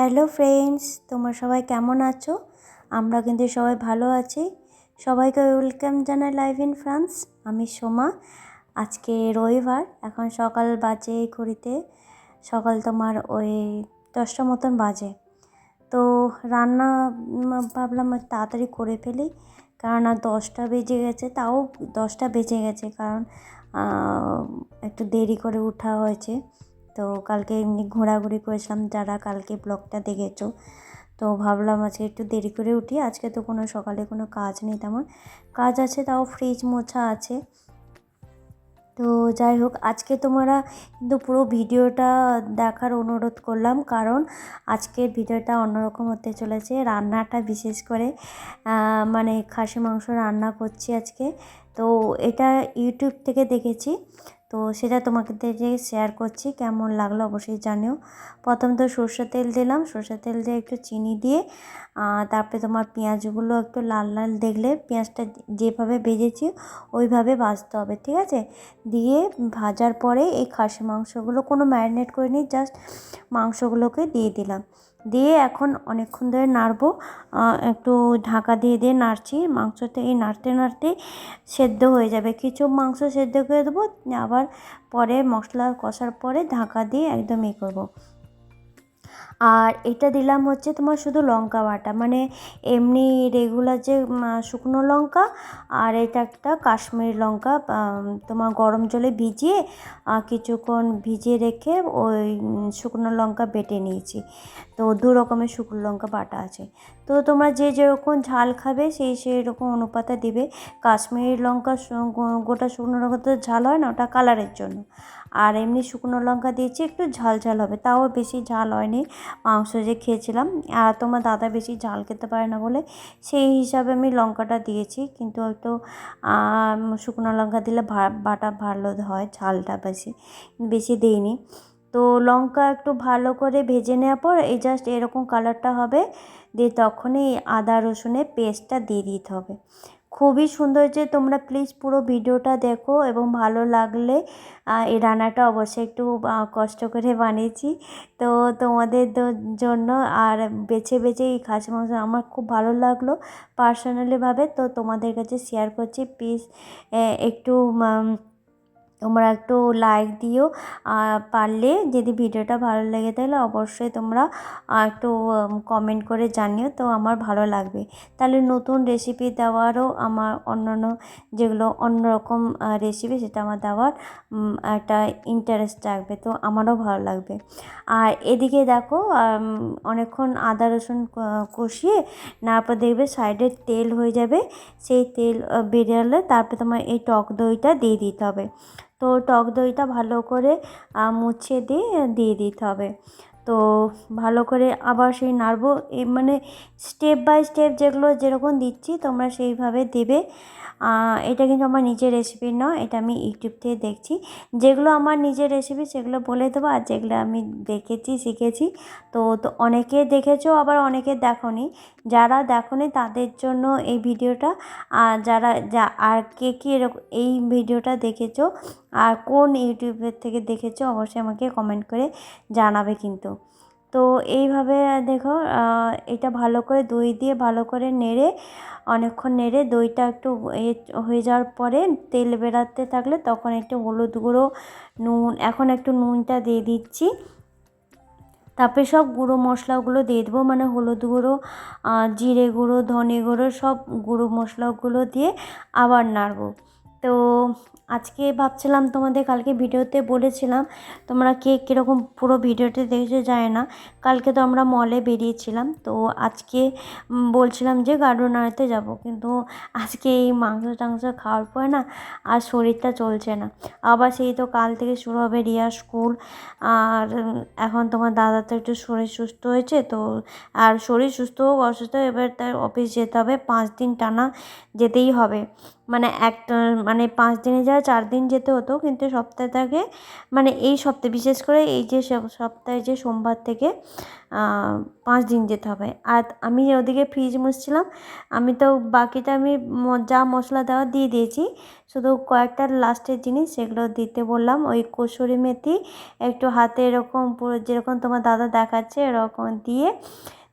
Hello friends, তোমরা সবাই কেমন আছো? আমরা কিন্তু সবাই ভালো আছি। সবাইকে ওয়েলকাম জানাই লাইভ ইন ফ্রান্স। আমি সোমা। আজকে রবিবার, এখন সকাল বাজে ঘড়িতে সকাল তোমার ওই দশটা মতন বাজে। তো রান্না ভাবলাম তাড়াতাড়ি করে ফেলি। কারণ আর দশটা বেজে গেছে, তাও দশটা বেজে গেছে। কারণ একটু দেরি করে ওঠা হয়েছে। তো কালকে এমনি ঘোরাঘুরি করেছিলাম যারা কালকে ব্লগটা দেখেছ। তো ভাবলাম আজকে একটু দেরি করে উঠি। আজকে তো কোনো সকালে কোনো কাজ নেই তেমন। কাজ আছে, তাও ফ্রিজ মোছা আছে। তো যাই হোক, আজকে তোমরা কিন্তু পুরো ভিডিওটা দেখার অনুরোধ করলাম। কারণ আজকের ভিডিওটা অন্যরকম হতে চলেছে। রান্নাটা বিশেষ করে মানে খাসি মাংস রান্না করছি আজকে। তো এটা ইউটিউব থেকে দেখেছি। তো সেটা তোমাকে থেকে শেয়ার করছি, কেমন লাগল অবশ্যই জানিও। প্রথম তো সর্ষের তেল দিলাম সর্ষে তেল দিয়ে একটু চিনি দিয়ে তারপরে তোমার পেঁয়াজগুলো একটু লাল লাল দেখলে পেঁয়াজটা যেভাবে ভেজেছি ওইভাবে ভাজতে হবে, ঠিক আছে? দিয়ে ভাজার পরে এই খাসি মাংসগুলো কোনো ম্যারিনেট করিনি জাস্ট মাংসগুলোকে দিয়ে দিলাম। দিয়ে এখন অনেকক্ষণ ধরে নাড়বো। একটু ঢাকা দিয়ে দিয়ে নাড়ছি। মাংসটা এই নাড়তে নাড়তে সেদ্ধ হয়ে যাবে। কিছু মাংস সেদ্ধ করে দেবো। আবার পরে মশলা কষার পরে ঢাকা দিয়ে একদম ই করব। আর এটা দিলাম হচ্ছে তোমার শুধু লঙ্কা বাটা। মানে এমনি রেগুলার যে শুকনো লঙ্কা আর এটা একটা কাশ্মীরি লঙ্কা তোমার গরম জলে ভিজিয়ে কিছুক্ষণ ভিজিয়ে রেখে ওই শুকনো লঙ্কা বেটে নিয়েছি। তো দু রকমের শুকনো লঙ্কা বাটা আছে। তো তোমরা যে যেরকম ঝাল খাবে সেই সেই রকম অনুপাতে দিবে। কাশ্মীরি লঙ্কা গোটা শুকনো লঙ্কা তো ঝাল হয় না, ওটা কালারের জন্য। আর এমনি শুকনো লঙ্কা দিয়েছি, একটু ঝাল ঝাল হবে। তাও বেশি ঝাল হয়নি, মাংস যে খেয়েছিলাম। আর তোমার দাদা বেশি ঝাল খেতে পারে না বলে সেই হিসাবে আমি লঙ্কাটা দিয়েছি। কিন্তু একটু শুকনো লঙ্কা দিলে বাটা ভালো হয়, ঝালটা বেশি বেশি দিইনি। তো লঙ্কা একটু ভালো করে ভেজে নেওয়ার পর এই জাস্ট এরকম কালারটা হবে, দিয়ে তখনই আদা রসুনের পেস্টটা দিয়ে দিতে হবে। খুবই সুন্দর যে তোমরা প্লিজ পুরো ভিডিওটা দেখো এবং ভালো লাগলে এই রান্নাটা অবশ্যই একটু কষ্ট করে বানিয়েছি। তো তোমাদের জন্য আর বেছে বেছে এই খাসি মাংস আমার খুব ভালো লাগল পার্সোনালিভাবে তো তোমাদের কাছে শেয়ার করছি প্লিজ একটু তোমরা একটু লাইক দিও। পারলে যদি ভিডিওটা ভালো লেগে থাকলে অবশ্যই তোমরা একটু কমেন্ট করে জানিও, তো আমার ভালো লাগবে। তাহলে নতুন রেসিপি দেওয়ারও আমার অন্যান্য যেগুলো অন্যরকম রেসিপি সেটা আমার দেওয়ার একটা ইন্টারেস্ট থাকবে তো আমারও ভালো লাগবে। আর এদিকে দেখো অনেকক্ষণ আদা, রসুন কষিয়ে তারপর দেখবে সাইডে তেল হয়ে যাবে। সেই তেল বেরিয়ে তারপর তোমার এই টক দইটা দিয়ে দিতে হবে। তো টক দইটা ভালো করে মুছে দিয়ে দিয়ে দিতে হবে। তো ভালো করে আবার সেই নাড়বো মানে স্টেপ বাই স্টেপ যেগুলো যেরকম দিচ্ছি তোমরা সেইভাবে দেবে। এটা কিন্তু আমার নিজের রেসিপি নয়, এটা আমি ইউটিউব থেকে দেখছি। যেগুলো আমার নিজের রেসিপি সেগুলো বলে দেবো আর যেগুলো আমি দেখেছি, শিখেছি। তো তো অনেকে দেখেছ, আবার অনেকে দেখোনি। যারা দেখোনি তাদের জন্য এই ভিডিওটা, আর যারা যা, আর কে কে এরকম এই ভিডিওটা দেখেছ, আর কোন ইউটিউবের থেকে দেখেছ, অবশ্যই আমাকে কমেন্ট করে জানাবে কিন্তু। তো এইভাবে দেখো এটা ভালো করে দই দিয়ে ভালো করে নেড়ে, অনেকক্ষণ নেড়ে দইটা একটু হয়ে যাওয়ার পরে তেল বেরাতে থাকলে তখন একটু হলুদ গুঁড়ো, নুন, এখন একটু নুনটা দিয়ে দিচ্ছি। তারপরে সব গুঁড়ো মশলাগুলো দিয়ে দেবো মানে হলুদ গুঁড়ো জিরে গুঁড়ো, ধনে গুঁড়ো, সব গুঁড়ো মশলাগুলো দিয়ে আবার নাড়বো। তো আজকে ভাবছিলাম তোমাদের কালকে ভিডিওতে বলেছিলাম, তোমরা কে কীরকম পুরো ভিডিওতে দেখেছ যায় না। কালকে তো আমরা মলে বেরিয়েছিলাম, তো আজকে বলছিলাম যে গার্ডেন আড়াতে যাব। কিন্তু আজকে এই মাংস টাংস খাওয়ার পরে না আর শরীরটা চলছে না। আবার সেই তো কাল থেকে শুরু হবে রিয়া স্কুল, আর এখন তোমার দাদা তো একটু শরীর সুস্থ হয়েছে, তো আর শরীর সুস্থ হোক, অসুস্থ এবার তার অফিস যেতে হবে। পাঁচ দিন টানা যেতেই হবে। মানে একটা মানে পাঁচ দিনে যা চার দিন যেতে হতো। কিন্তু সপ্তাহে থেকে মানে এই সপ্তাহে, বিশেষ করে এই যে সপ- সপ্তাহে যে সোমবার থেকে পাঁচ দিন যেতে হবে। আর আমি ওদিকে ফ্রিজ মুছছিলাম, আমি তো বাকিটা আমি যা মশলা দেওয়া দিয়ে দিয়েছি, শুধু কয়েকটা লাস্টের জিনিস, সেগুলো দিতে বললাম। ওই কসুরি মেথি, একটু হাতে এরকম পুরো, যেরকম তোমার দাদা দেখাচ্ছে, এরকম দিয়ে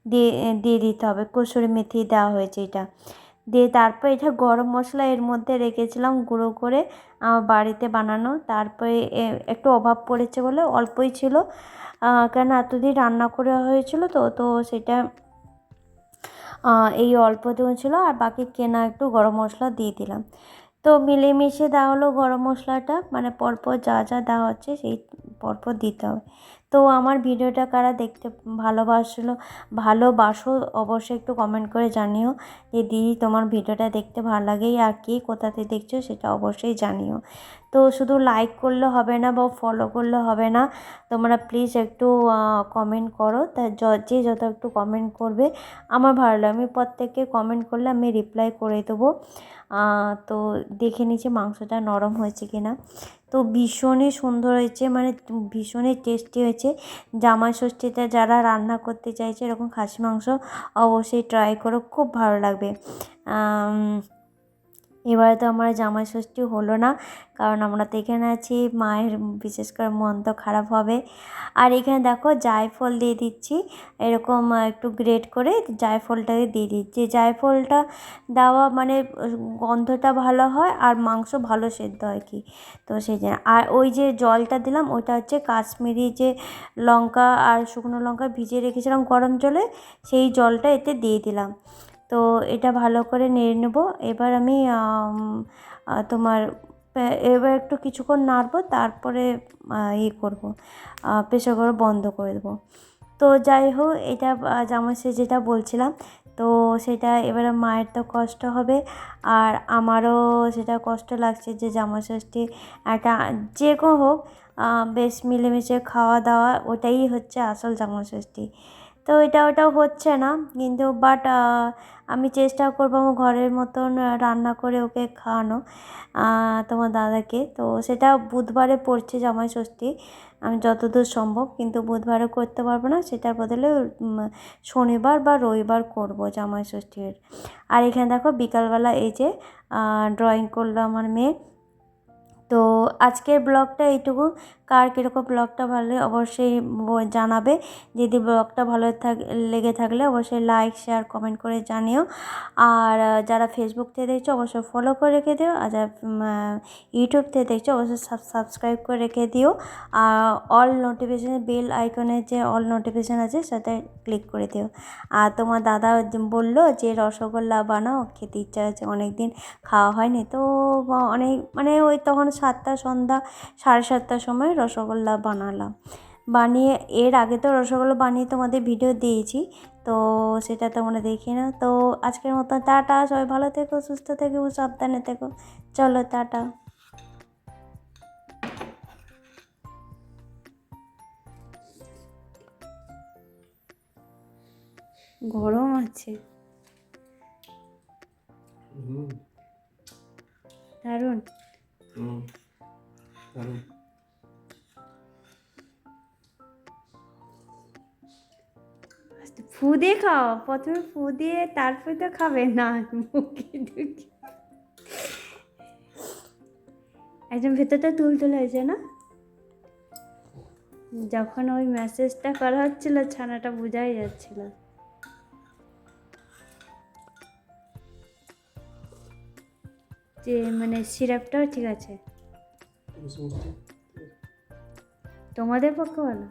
দিয়ে দিয়ে দিতে হবে। কসুরি মেথি দেওয়া হয়েছে এটা। দিয়ে তারপর এটা গরম মশলা এর মধ্যে রেখেছিলাম গুঁড়ো করে আমার বাড়িতে বানানো। তারপরে একটু অভাব পড়েছে বলে অল্পই ছিল। কেন এতদিন রান্না করে হয়েছিল তো তো সেটা এই অল্প দিন ছিল আর বাকি কেনা একটু গরম মশলা দিয়ে দিলাম। তো মিলেমিশে দেওয়া হলো গরম মশলাটা মানে পরপর যা যা দেওয়া হচ্ছে সেই পরপর দিতে হবে। তো আমার ভিডিওটা কারা দেখতে ভালোবাসলো, ভালোবাসো অবশ্যই একটু কমেন্ট করে জানিও যে, দিদি, তোমার ভিডিওটা দেখতে ভালো লাগে আর কে কোথাতে দেখছ সেটা অবশ্যই জানিও। তো শুধু লাইক করলে হবে না বা ফলো করলে হবে না, তোমরা প্লিজ একটু কমেন্ট করো। তা যে যত একটু কমেন্ট করবে, আমার ভালো লাগে। আমি প্রত্যেককে কমেন্ট করলে আমি রিপ্লাই করে দেবো। তো দেখে নিচ্ছি মাংসটা নরম হয়েছে কি না তো ভীষণই সুন্দর হয়েছে মানে ভীষণই টেস্টি হয়েছে। জামাই ষষ্ঠীতে যারা রান্না করতে চাইছে এরকম খাসি মাংস, অবশ্যই ট্রাই করো, খুব ভালো লাগবে। এবারে তো আমার জামাই ষষ্ঠী হলো না, কারণ আমরা তো এখানে আছি, মায়ের বিশেষ করে মন তো খারাপ হবে। আর এখানে দেখো জায়ফল দিয়ে দিচ্ছি, এরকম একটু গ্রেট করে জায়ফলটাকে দিয়ে দিচ্ছি। জায়ফলটা দেওয়া মানে গন্ধটা ভালো হয় আর মাংস ভালো সেদ্ধ হয় কি? তো সেই জন্য। আর ওই যে জলটা দিলাম, ওটা হচ্ছে কাশ্মীরি যে লঙ্কা আর শুকনো লঙ্কা ভিজিয়ে রেখেছিলাম গরম জলে, সেই জলটা এতে দিয়ে দিলাম। তো এটা ভালো করে নেড়ে নেব। এবার আমি তোমার এবার একটু কিছুক্ষণ নাড়বো তারপরে ইয়ে করব প্রেশার কুকার বন্ধ করে দেবো। তো যাই হোক এটা আহ, জামাই সে যেটা বলছিলাম তো সেটা এবারে মায়ের তো কষ্ট হবে আর আমারও সেটা কষ্ট লাগছে যে জামা ষষ্ঠী একটা যে হোক বেশ মিলেমিশে খাওয়া দাওয়া ওটাই হচ্ছে আসল জামা ষষ্ঠী তো এটা ওটাও হচ্ছে না। কিন্তু বাট আমি চেষ্টা করব আমার ঘরের মতন রান্না করে ওকে খাওয়ানো তোমার দাদাকে। তো সেটা বুধবারে পড়ছে জামাই ষষ্ঠী। আমি যতদূর সম্ভব, কিন্তু বুধবারে করতে পারব না। সেটার বদলে শনিবার বা রবিবার করব জামাই ষষ্ঠীর। আর এখানে দেখো বিকালবেলা এই যে ড্রয়িং করল আমার মেয়ে। তো আজকের ব্লগটা এইটুকু। কার কীরকম ব্লগটা ভালো অবশ্যই জানাবে। যদি ব্লগটা ভালো থাক, লেগে থাকলে অবশ্যই লাইক, শেয়ার, কমেন্ট করে জানিও। আর যারা ফেসবুক থেকে দেখছ অবশ্যই ফলো করে রেখে দিও। আর যারা ইউটিউব থেকে দেখছ অবশ্যই সাবস্ক্রাইব করে রেখে দিও। আর অল নোটিফিকেশান বেল আইকনের যে অল নোটিফিকেশান আছে সেটা ক্লিক করে দিও। আর তোমার দাদা বলল যে রসগোল্লা বানাও, খেতে ইচ্ছা আছে। অনেক দিন খাওয়া হয়নি। তো অনেক মানে ওই তখন সাতটা সন্ধ্যা সাড়ে সাতটার সময় রসগোল্লা বানালাম। বানিয়ে এর আগে তো রসগোল্লা বানিয়ে তোমাদের ভিডিও দিয়েছি তো সেটা তোমরা দেখি না তো আজকের মতো টাটা সবাই ভালো থেকো সুস্থ থেকো সাবধানে থেকো। চলো টাটা। গরম আছে। দারুণ। দারুণ ফু দিয়ে খাও। প্রথমে ফু দিয়ে তারপরে তো খাবে। না, মুখে ঢুকে। একদম ভেতরটা তুল তুল হয়েছে না? যখন ওই মেসেজটা করা হচ্ছিল, ছানাটা বোঝাই যাচ্ছিল। যে মানে সিরাপটাও ঠিক আছে। তোমাদের পক্ষে ভালো